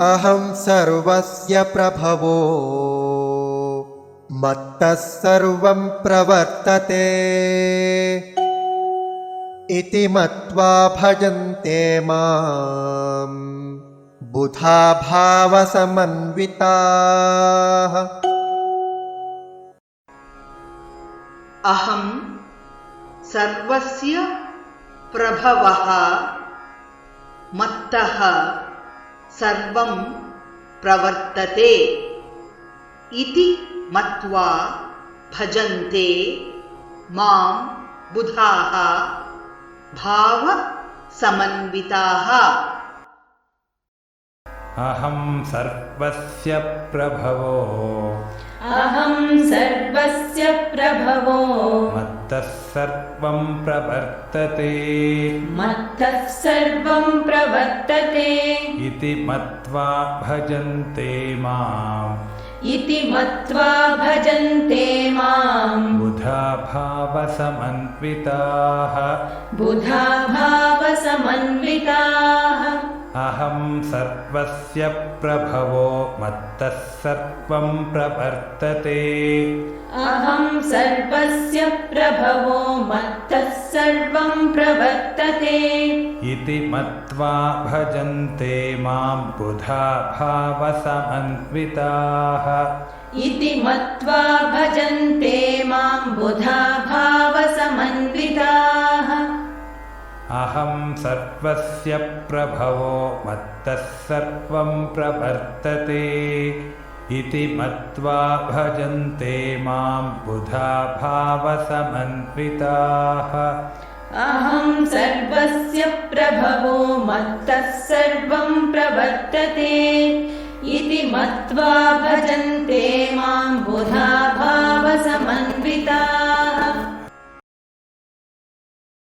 अहं सर्वस्य प्रभवो। मत्तः सर्वं प्रवर्तते। इति मत्वा भजन्ते माम्। बुधा भावसमन्विताः अहं सर्वस्य प्रभवः। मत्तः सर्वं प्रवर्तते इति मत्वा भजन्ते मां बुधाः भावसमन्विताः। अहं सर्वस्य प्रभवो अहं सर्वस्य प्रभवो। मत्तः सर्वं प्रवर्तते। मत्तः सर्वं प्रवर्तते। इति मत्वा भजन्ते माम्। इति मत्वा भजन्ते माम्। बुधा भावसमन्विताः बुधा भावसमन्विताः अहं सर्वस्य प्रभवो मत्तः सर्वं प्रवर्तते। अहं सर्वस्य प्रभवो मत्तः सर्वं प्रवर्तते। इति मत्वा भजन्ते मां बुधा भावसमन्विताः। इति मत्वा भजन्ते मां बुधा अहं सर्वस्य प्रभवो मत्तः सर्वं प्रवर्तते इति मत्वा भजन्ते मां बुधा भावसमन्विताः। अहं सर्वस्य प्रभवो मत्तः सर्वं प्रवर्तते इति मत्वा भजन्ते मां बुधा